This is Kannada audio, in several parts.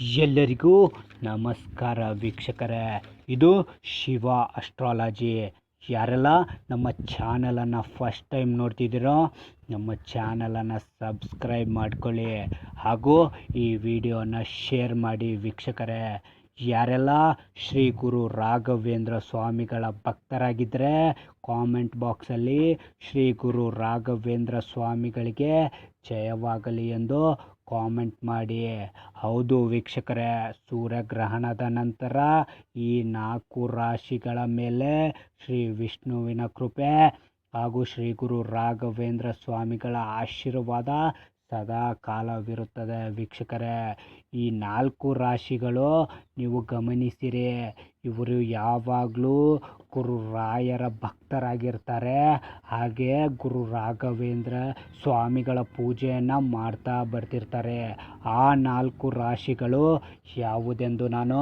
ಎಲ್ಲರಿಗೂ ನಮಸ್ಕಾರ ವೀಕ್ಷಕರೇ. ಇದು ಶಿವ ಅಸ್ಟ್ರಾಲಜಿ ಯಾರೆಲ್ಲ ನಮ್ಮ ಚಾನಲನ್ನು ಫಸ್ಟ್ ಟೈಮ್ ನೋಡ್ತಿದ್ದೀರೋ, ನಮ್ಮ ಚಾನಲನ್ನು ಸಬ್ಸ್ಕ್ರೈಬ್ ಮಾಡ್ಕೊಳ್ಳಿ. ಹಾಗೂ ಈ ವಿಡಿಯೋನ ಶೇರ್ ಮಾಡಿ ವೀಕ್ಷಕರೇ. ಯಾರೆಲ್ಲ ಶ್ರೀ ಗುರು ರಾಘವೇಂದ್ರ ಸ್ವಾಮಿಗಳ ಭಕ್ತರಾಗಿದ್ದರೆ ಕಾಮೆಂಟ್ ಬಾಕ್ಸಲ್ಲಿ ಶ್ರೀ ಗುರು ರಾಘವೇಂದ್ರ ಸ್ವಾಮಿಗಳಿಗೆ ಜಯವಾಗಲಿ ಎಂದು ಕಾಮೆಂಟ್ ಮಾಡಿ, ಹೌದು ವೀಕ್ಷಕರೇ, ಸೂರ್ಯಗ್ರಹಣದ ನಂತರ ಈ ನಾಲ್ಕು ರಾಶಿಗಳ ಮೇಲೆ ಶ್ರೀ ವಿಷ್ಣುವಿನ ಕೃಪೆ ಹಾಗೂ ಶ್ರೀ ಗುರು ರಾಘವೇಂದ್ರ ಸ್ವಾಮಿಗಳ ಆಶೀರ್ವಾದ ಸದಾ ಕಾಲವಿರುತ್ತದೆ. ವೀಕ್ಷಕರೇ, ಈ ನಾಲ್ಕು ರಾಶಿಗಳು ನೀವು ಗಮನಿಸಿರಿ. ಇವರು ಯಾವಾಗಲೂ ಗುರು ರಾಯರ ಭಕ್ತರಾಗಿರ್ತಾರೆ. ಹಾಗೆ ಗುರು ರಾಘವೇಂದ್ರ ಸ್ವಾಮಿಗಳ ಪೂಜೆಯನ್ನು ಮಾಡ್ತಾ ಬರ್ತಿರ್ತಾರೆ. ಆ ನಾಲ್ಕು ರಾಶಿಗಳು ಯಾವುದೆಂದು ನಾನು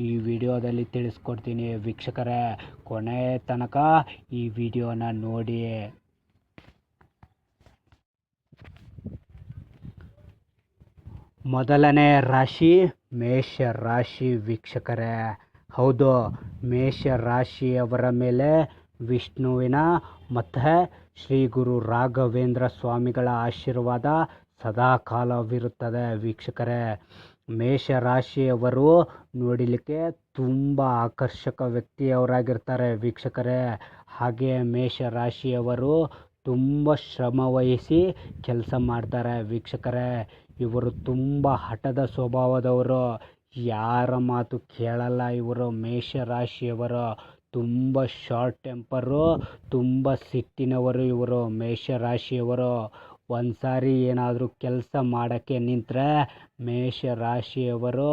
ಈ ವಿಡಿಯೋದಲ್ಲಿ ತಿಳಿಸ್ಕೊಡ್ತೀನಿ. ವೀಕ್ಷಕರೇ, ಕೊನೆಯ ತನಕ ಈ ವಿಡಿಯೋನ ನೋಡಿ. ಮೊದಲನೇ ರಾಶಿ ಮೇಷ ರಾಶಿ ವೀಕ್ಷಕರೇ. ಹೌದು ಮೇಷ ರಾಶಿಯವರ ಮೇಲೆ ವಿಷ್ಣುವಿನ ಮತ್ತು ಶ್ರೀ ಗುರು ರಾಘವೇಂದ್ರ ಸ್ವಾಮಿಗಳ ಆಶೀರ್ವಾದ ಸದಾ ಕಾಲವಿರುತ್ತದೆ ವೀಕ್ಷಕರೇ. ಮೇಷ ರಾಶಿಯವರು ನೋಡಲಿಕ್ಕೆ ತುಂಬ ಆಕರ್ಷಕ ವ್ಯಕ್ತಿಯವರಾಗಿರ್ತಾರೆ ವೀಕ್ಷಕರೇ. ಹಾಗೆ ಮೇಷ ರಾಶಿಯವರು ತುಂಬ ಶ್ರಮವಹಿಸಿ ಕೆಲಸ ಮಾಡ್ತಾರೆ ವೀಕ್ಷಕರೇ. ಇವರು ತುಂಬ ಹಠದ ಸ್ವಭಾವದವರು. ಯಾರ ಮಾತು ಕೇಳಲ್ಲ ಇವರು. ಮೇಷರಾಶಿಯವರು ತುಂಬ ಶಾರ್ಟ್ ಟೆಂಪರು ತುಂಬ ಸಿಟ್ಟಿನವರು ಇವರು. ಮೇಷರಾಶಿಯವರು ಒಂದು ಸಾರಿ ಏನಾದರೂ ಕೆಲಸ ಮಾಡೋಕ್ಕೆ ನಿಂತರೆ ಮೇಷರಾಶಿಯವರು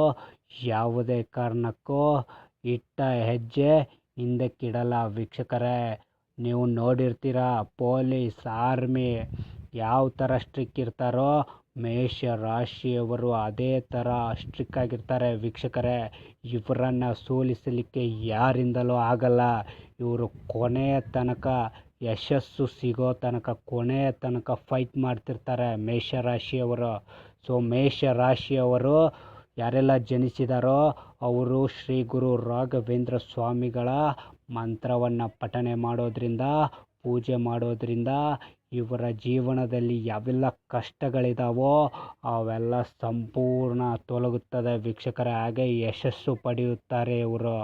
ಯಾವುದೇ ಕಾರಣಕ್ಕೂ ಇಟ್ಟ ಹೆಜ್ಜೆ ಹಿಂದಕ್ಕಿಡಲ್ಲ ವೀಕ್ಷಕರೇ. ನೀವು ನೋಡಿರ್ತೀರ, ಪೊಲೀಸ್, ಆರ್ಮಿ, ಯಾವ ಥರ ಸ್ಟ್ರಿಕ್ ಇರ್ತಾರೋ ಮೇಷ ರಾಶಿಯವರು ಅದೇ ಥರ ಸ್ಟ್ರಿಕ್ ಆಗಿರ್ತಾರೆ. ವೀಕ್ಷಕರೇ, ಇವರನ್ನು ಸೋಲಿಸಲಿಕ್ಕೆ ಯಾರಿಂದಲೂ ಆಗಲ್ಲ. ಇವರು ಕೊನೆಯ ತನಕ ಯಶಸ್ಸು ಸಿಗೋ ತನಕ ಕೊನೆಯ ತನಕ ಫೈಟ್ ಮಾಡ್ತಿರ್ತಾರೆ ಮೇಷರಾಶಿಯವರು ಸೊ ಮೇಷ ರಾಶಿಯವರು ಯಾರೆಲ್ಲ ಜನಿಸಿದಾರೋ, ಅವರು ಶ್ರೀ ಗುರು ರಾಘವೇಂದ್ರ ಸ್ವಾಮಿಗಳ ಮಂತ್ರವನ್ನು ಪಠನೆ ಮಾಡೋದ್ರಿಂದ ಪೂಜೆ ಮಾಡೋದರಿಂದ ಇವರ ಜೀವನದಲ್ಲಿ ಯಾವೆಲ್ಲ ಕಷ್ಟಗಳಿದಾವೋ ಅವೆಲ್ಲ ಸಂಪೂರ್ಣ ತೊಲಗುತ್ತದೆ. ವೀಕ್ಷಕರೇ, ಹಾಗೆ ಯಶಸ್ಸು ಪಡೆಯುತ್ತಾರೆ ಇವರು.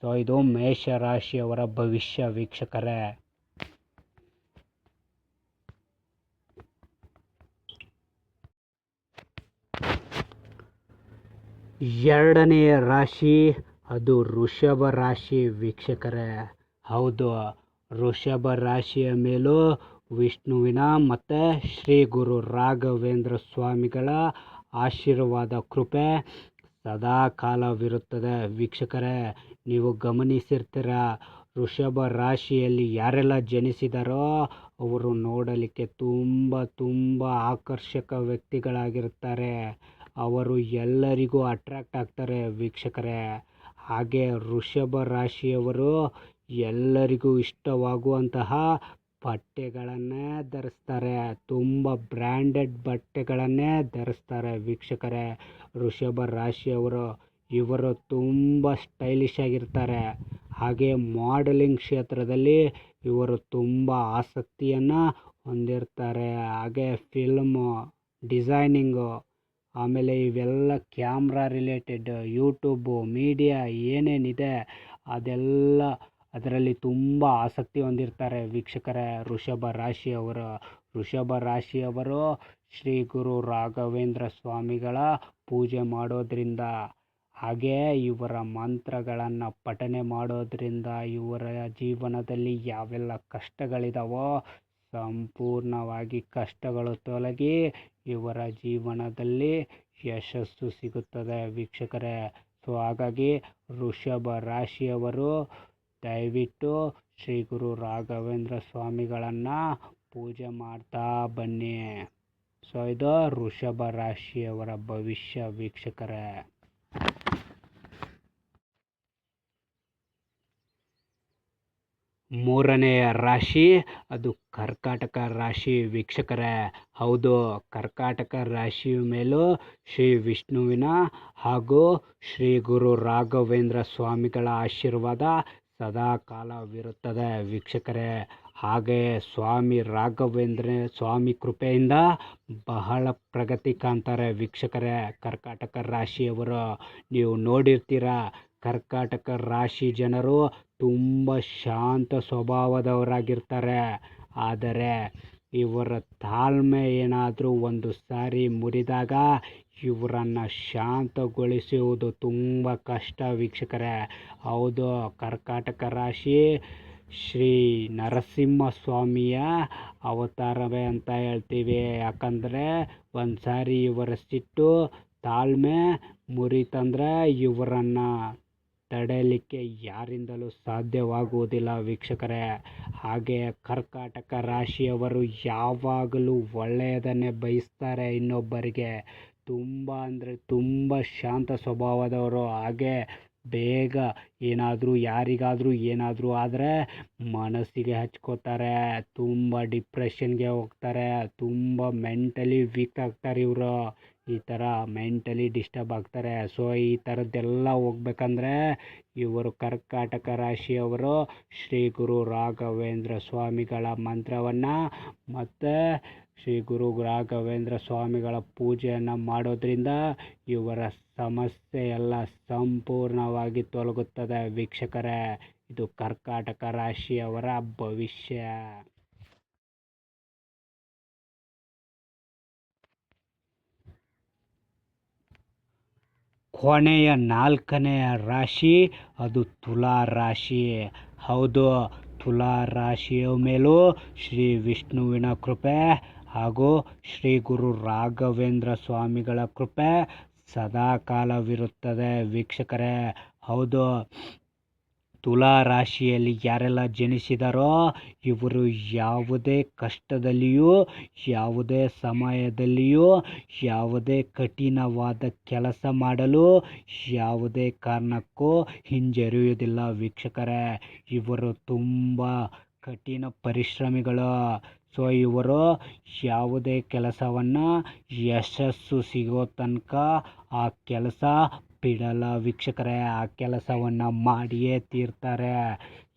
ಸೊ ಇದು ಮೇಷರಾಶಿಯವರ ಭವಿಷ್ಯ ವೀಕ್ಷಕರೇ. ಎರಡನೆಯ ರಾಶಿ, ಅದು ಋಷಭ ರಾಶಿ ವೀಕ್ಷಕರೇ. ಹೌದು ವೃಷಭ ರಾಶಿಯ ಮೇಲೂ ವಿಷ್ಣುವಿನ ಮತ್ತು ಶ್ರೀ ಗುರು ರಾಘವೇಂದ್ರ ಸ್ವಾಮಿಗಳ ಆಶೀರ್ವಾದ ಕೃಪೆ ಸದಾ ಕಾಲವಿರುತ್ತದೆ. ವೀಕ್ಷಕರೇ, ನೀವು ಗಮನಿಸಿರ್ತೀರ ವೃಷಭ ರಾಶಿಯಲ್ಲಿ ಯಾರೆಲ್ಲ ಜನಿಸಿದಾರೋ ಅವರು ನೋಡಲಿಕ್ಕೆ ತುಂಬ ತುಂಬ ಆಕರ್ಷಕ ವ್ಯಕ್ತಿಗಳಾಗಿರ್ತಾರೆ ಅವರು ಎಲ್ಲರಿಗೂ ಅಟ್ರಾಕ್ಟ್ ಆಗ್ತಾರೆ ವೀಕ್ಷಕರೇ. ಹಾಗೆ ವೃಷಭ ರಾಶಿಯವರು ಎಲ್ಲರಿಗೂ ಇಷ್ಟವಾಗುವಂತಹ ಬಟ್ಟೆಗಳನ್ನೇ ಧರಿಸ್ತಾರೆ. ತುಂಬ ಬ್ರ್ಯಾಂಡೆಡ್ ಬಟ್ಟೆಗಳನ್ನೇ ಧರಿಸ್ತಾರೆ ವೀಕ್ಷಕರೇ. ವೃಷಭ ರಾಶಿಯವರು, ಇವರು ತುಂಬ ಸ್ಟೈಲಿಶ್ ಆಗಿರ್ತಾರೆ. ಹಾಗೆ ಮಾಡಲಿಂಗ್ ಕ್ಷೇತ್ರದಲ್ಲಿ ಇವರು ತುಂಬ ಆಸಕ್ತಿಯನ್ನು ಹೊಂದಿರ್ತಾರೆ. ಹಾಗೆ ಫಿಲ್ಮು, ಡಿಸೈನಿಂಗು, ಆಮೇಲೆ ಇವೆಲ್ಲ ಕ್ಯಾಮ್ರಾ ರಿಲೇಟೆಡ್, ಯೂಟ್ಯೂಬು, ಮೀಡಿಯಾ ಏನೇನಿದೆ ಅದೆಲ್ಲ ಅದರಲ್ಲಿ ತುಂಬ ಆಸಕ್ತಿ ಹೊಂದಿರ್ತಾರೆ ವೀಕ್ಷಕರೇ. ಋಷಭ ರಾಶಿಯವರು. ವೃಷಭ ರಾಶಿಯವರು ಶ್ರೀ ಗುರು ರಾಘವೇಂದ್ರ ಸ್ವಾಮಿಗಳ ಪೂಜೆ ಮಾಡೋದರಿಂದ, ಹಾಗೆ ಇವರ ಮಂತ್ರಗಳನ್ನು ಪಠನೆ ಮಾಡೋದರಿಂದ ಇವರ ಜೀವನದಲ್ಲಿ ಯಾವೆಲ್ಲ ಕಷ್ಟಗಳಿದಾವೋ, ಸಂಪೂರ್ಣವಾಗಿ ಕಷ್ಟಗಳು ತೊಲಗಿ ಇವರ ಜೀವನದಲ್ಲಿ ಯಶಸ್ಸು ಸಿಗುತ್ತದೆ ವೀಕ್ಷಕರೇ. ಸೊ, ಹಾಗಾಗಿ ಋಷಭ ರಾಶಿಯವರು ದಯವಿಟ್ಟು ಶ್ರೀ ಗುರು ರಾಘವೇಂದ್ರ ಸ್ವಾಮಿಗಳನ್ನು ಪೂಜೆ ಮಾಡ್ತಾ ಬನ್ನಿ. ಸೊ ಇದು ವೃಷಭ ರಾಶಿಯವರ ಭವಿಷ್ಯ ವೀಕ್ಷಕರೇ. ಮೂರನೆಯ ರಾಶಿ, ಅದು ಕರ್ಕಾಟಕ ರಾಶಿ ವೀಕ್ಷಕರೇ. ಹೌದು, ಕರ್ಕಾಟಕ ರಾಶಿಯ ಮೇಲೂ ಶ್ರೀ ವಿಷ್ಣುವಿನ ಹಾಗೂ ಶ್ರೀ ಗುರು ರಾಘವೇಂದ್ರ ಸ್ವಾಮಿಗಳ ಆಶೀರ್ವಾದ ಸದಾ ಕಾಲವಿರುತ್ತದೆ. ವೀಕ್ಷಕರೇ, ಹಾಗೆ ಸ್ವಾಮಿ ರಾಘವೇಂದ್ರ ಸ್ವಾಮಿ ಕೃಪೆಯಿಂದ ಬಹಳ ಪ್ರಗತಿ ಕಾಣ್ತಾರೆ. ವೀಕ್ಷಕರೇ, ಕರ್ಕಾಟಕ ರಾಶಿಯವರು, ನೀವು ನೋಡಿರ್ತೀರ, ಕರ್ಕಾಟಕ ರಾಶಿ ಜನರು ತುಂಬ ಶಾಂತ ಸ್ವಭಾವದವರಾಗಿರ್ತಾರೆ. ಆದರೆ ಇವರ ತಾಳ್ಮೆ ಏನಾದರೂ ಒಂದು ಸಾರಿ ಮುರಿದಾಗ ಇವರನ್ನು ಶಾಂತಗೊಳಿಸುವುದು ತುಂಬ ಕಷ್ಟ ವೀಕ್ಷಕರೇ. ಹೌದು, ಕರ್ಕಾಟಕ ರಾಶಿ ಶ್ರೀ ನರಸಿಂಹ ಸ್ವಾಮಿಯ ಅವತಾರವೇ ಅಂತ ಹೇಳ್ತೀವಿ. ಯಾಕಂದರೆ ಒಂದು ಸಾರಿ ಇವರ ಸಿಟ್ಟು, ತಾಳ್ಮೆ ಮುರಿತಂದ್ರೆ ಇವರನ್ನು ತಡೆಯಲಿಕ್ಕೆ ಯಾರಿಂದಲೂ ಸಾಧ್ಯವಾಗುವುದಿಲ್ಲ ವೀಕ್ಷಕರೇ. ಹಾಗೆ ಕರ್ಕಾಟಕ ರಾಶಿಯವರು ಯಾವಾಗಲೂ ಒಳ್ಳೆಯದನ್ನೇ ಬಯಸ್ತಾರೆ ಇನ್ನೊಬ್ಬರಿಗೆ. ತುಂಬ ಅಂದರೆ ತುಂಬ ಶಾಂತ ಸ್ವಭಾವದವರು. ಹಾಗೆ ಬೇಗ ಏನಾದರೂ ಯಾರಿಗಾದರೂ ಏನಾದರೂ ಆದರೆ ಮನಸ್ಸಿಗೆ ಹಚ್ಕೋತಾರೆ, ತುಂಬ ಡಿಪ್ರೆಷನ್ಗೆ ಹೋಗ್ತಾರೆ, ತುಂಬ ಮೆಂಟಲಿ ವೀಕ್ ಆಗ್ತಾರೆ ಇವರು. ಈ ಥರ ಮೆಂಟಲಿ ಡಿಸ್ಟರ್ಬ್ ಆಗ್ತಾರೆ. ಸೊ, ಈ ಥರದ್ದೆಲ್ಲ ಹೋಗ್ಬೇಕಂದ್ರೆ ಇವರು ಕರ್ಕಾಟಕ ರಾಶಿಯವರು, ಶ್ರೀ ಗುರು ರಾಘವೇಂದ್ರ ಸ್ವಾಮಿಗಳ ಮಂತ್ರವನ್ನು ಮತ್ತು ಶ್ರೀ ಗುರು ರಾಘವೇಂದ್ರ ಸ್ವಾಮಿಗಳ ಪೂಜೆಯನ್ನು ಮಾಡೋದ್ರಿಂದ ಇವರ ಸಮಸ್ಯೆ ಎಲ್ಲ ಸಂಪೂರ್ಣವಾಗಿ ತೊಲಗುತ್ತದೆ. ವೀಕ್ಷಕರೇ, ಇದು ಕರ್ಕಾಟಕ ರಾಶಿಯವರ ಭವಿಷ್ಯ. ಕೊನೆಯ ನಾಲ್ಕನೆಯ ರಾಶಿ, ಅದು ತುಲಾ ರಾಶಿ. ಹೌದು, ತುಲಾ ರಾಶಿಯ ಮೇಲೂ ಶ್ರೀ ವಿಷ್ಣುವಿನ ಕೃಪೆ ಹಾಗೂ ಶ್ರೀ ಗುರು ರಾಘವೇಂದ್ರ ಸ್ವಾಮಿಗಳ ಕೃಪೆ ಸದಾ ಕಾಲವಿರುತ್ತದೆ. ವೀಕ್ಷಕರೇ, ಹೌದು. ತುಲಾ ರಾಶಿಯಲ್ಲಿ ಯಾರೆಲ್ಲ ಜನಿಸಿದರೋ, ಇವರು ಯಾವುದೇ ಕಷ್ಟದಲ್ಲಿಯೂ, ಯಾವುದೇ ಸಮಯದಲ್ಲಿಯೂ, ಯಾವುದೇ ಕಠಿಣವಾದ ಕೆಲಸ ಮಾಡಲು ಯಾವುದೇ ಕಾರಣಕ್ಕೂ ಹಿಂಜರಿಯುವುದಿಲ್ಲ. ವೀಕ್ಷಕರೇ, ಇವರು ತುಂಬ ಕಠಿಣ ಪರಿಶ್ರಮಿಗಳು ಸೊ ಇವರು ಯಾವುದೇ ಕೆಲಸವನ್ನು ಯಶಸ್ಸು ಸಿಗೋ ತನಕ ಆ ಕೆಲಸ ಬಿಡಲ್ಲ ವೀಕ್ಷಕರೇ. ಆ ಕೆಲಸವನ್ನು ಮಾಡಿಯೇ ತೀರ್ತಾರೆ.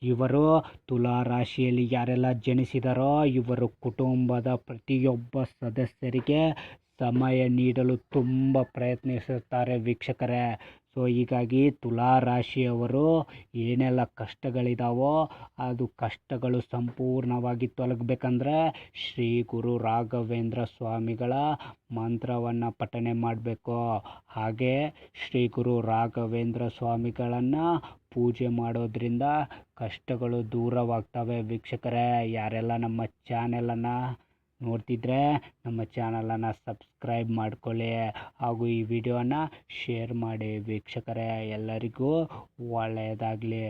ಇವರು ತುಲಾ ರಾಶಿಯಲ್ಲಿ ಯಾರೆಲ್ಲ ಜನಿಸಿದಾರೋ, ಇವರು ಕುಟುಂಬದ ಪ್ರತಿಯೊಬ್ಬ ಸದಸ್ಯರಿಗೆ ಸಮಯ ನೀಡಲು ತುಂಬ ಪ್ರಯತ್ನಿಸುತ್ತಾರೆ ವೀಕ್ಷಕರೇ. ಸೊ ಹೀಗಾಗಿ ತುಲಾ ರಾಶಿಯವರು ಏನೆಲ್ಲ ಕಷ್ಟಗಳಿದಾವೋ ಅದು ಕಷ್ಟಗಳು ಸಂಪೂರ್ಣವಾಗಿ ತೊಲಗಬೇಕಂದ್ರೆ ಶ್ರೀ ಗುರು ರಾಘವೇಂದ್ರ ಸ್ವಾಮಿಗಳ ಮಂತ್ರವನ್ನು ಪಠನೆ ಮಾಡಬೇಕು. ಹಾಗೆ ಶ್ರೀ ಗುರು ರಾಘವೇಂದ್ರ ಸ್ವಾಮಿಗಳನ್ನು ಪೂಜೆ ಮಾಡೋದ್ರಿಂದ ಕಷ್ಟಗಳು ದೂರವಾಗ್ತವೆ. ವೀಕ್ಷಕರೇ, ಯಾರೆಲ್ಲ ನಮ್ಮ ಚಾನೆಲನ್ನು ನೋಡ್ತಿದ್ರೆ ನಮ್ಮ ಚಾನಲನ್ನು ಸಬ್ಸ್ಕ್ರೈಬ್ ಮಾಡ್ಕೊಳ್ಳಿ ಹಾಗೂ ಈ ವಿಡಿಯೋನ ಶೇರ್ ಮಾಡಿ ವೀಕ್ಷಕರೇ ಎಲ್ಲರಿಗೂ ಒಳ್ಳೆಯದಾಗಲಿ.